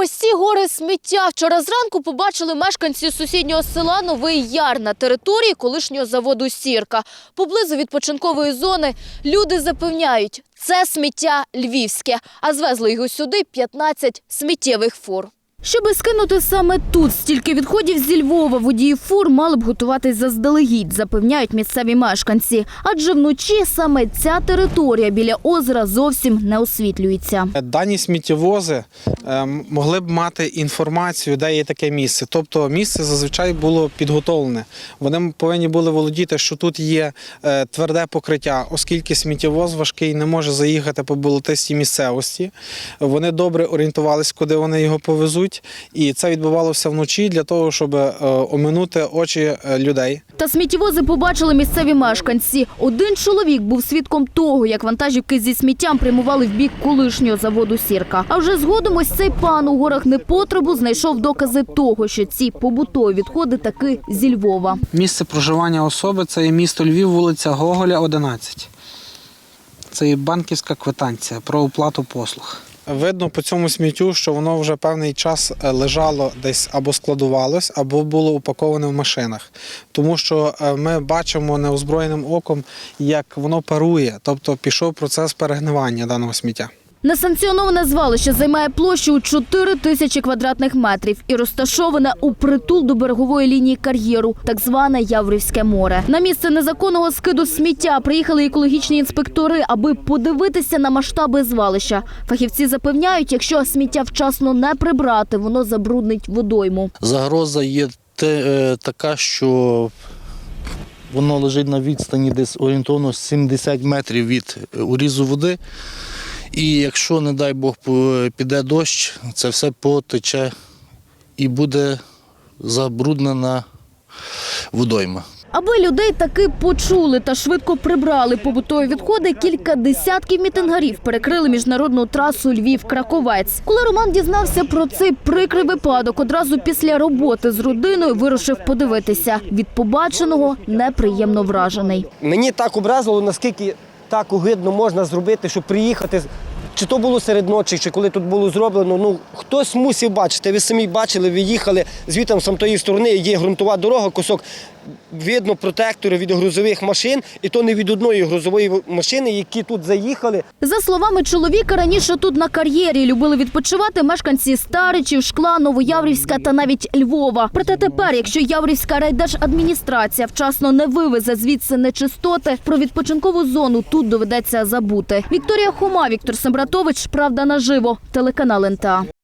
Ось ці гори сміття. Вчора зранку побачили мешканці сусіднього села Новий Яр на території колишнього заводу Сірка. Поблизу відпочинкової зони люди запевняють, це сміття львівське, а звезли його сюди 15 сміттєвих фур. Щоби скинути саме тут стільки відходів зі Львова, водії фур мали б готуватись заздалегідь, запевняють місцеві мешканці. Адже вночі саме ця територія біля озера зовсім не освітлюється. Дані сміттєвози е, могли б мати інформацію, де є таке місце. Тобто місце зазвичай було підготовлене. Вони повинні були володіти, що тут є е, тверде покриття, оскільки сміттєвоз важкий не може заїхати по болотистій місцевості. Вони добре орієнтувалися, куди вони його повезуть, і це відбувалося вночі для того, щоб е, оминути очі е, людей. Та сміттєвози побачили місцеві мешканці. Один чоловік був свідком того, як вантажівки зі сміттям прямували в бік колишнього заводу Сірка. А вже згодом ось цей пан у горах непотребу знайшов докази того, що ці побутові відходи таки зі Львова. Місце проживання особи це є місто Львів, вулиця Гоголя, 11. Це є банківська квитанція про оплату послуг. Видно по цьому сміттю, що воно вже певний час е, лежало десь або складувалось, або було упаковане в машинах. Тому що е, ми бачимо неозброєним оком, як воно парує, тобто пішов процес перегнивання даного сміття. Несанкціоноване звалище займає площу у 4 тисячі квадратних метрів і розташоване у притул до берегової лінії кар'єру, так зване Яврівське море. На місце незаконного скиду сміття приїхали екологічні інспектори, аби подивитися на масштаби звалища. Фахівці запевняють, якщо сміття вчасно не прибрати, воно забруднить водойму. Загроза є те, е, така, що воно лежить на відстані десь орієнтовно 70 метрів від е, урізу води. І якщо, не дай Бог, піде дощ, це все потече і буде забруднена водойма. Аби людей таки почули та швидко прибрали побутові відходи, кілька десятків мітингарів перекрили міжнародну трасу Львів-Краковець. Коли Роман дізнався про цей прикрий випадок, одразу після роботи з родиною вирушив подивитися. Від побаченого неприємно вражений. Мені так образило, наскільки так огидно можна зробити, щоб приїхати. Чи то було серед ночі, чи коли тут було зроблено, ну хтось мусив бачити. Ви самі бачили, ви їхали звітом з тої сторони, є ґрунтова дорога, кусок. Видно протектори від грузових машин, і то не від одної грузової машини, які тут заїхали. За словами чоловіка, раніше тут на кар'єрі любили відпочивати мешканці Старичів, Шкла, Новояврівська та навіть Львова. Проте тепер, якщо Яврівська райдержадміністрація вчасно не вивезе звідси нечистоти, про відпочинкову зону тут доведеться забути. Вікторія Хома, Віктор Сембратович, Правда наживо, телеканал НТА.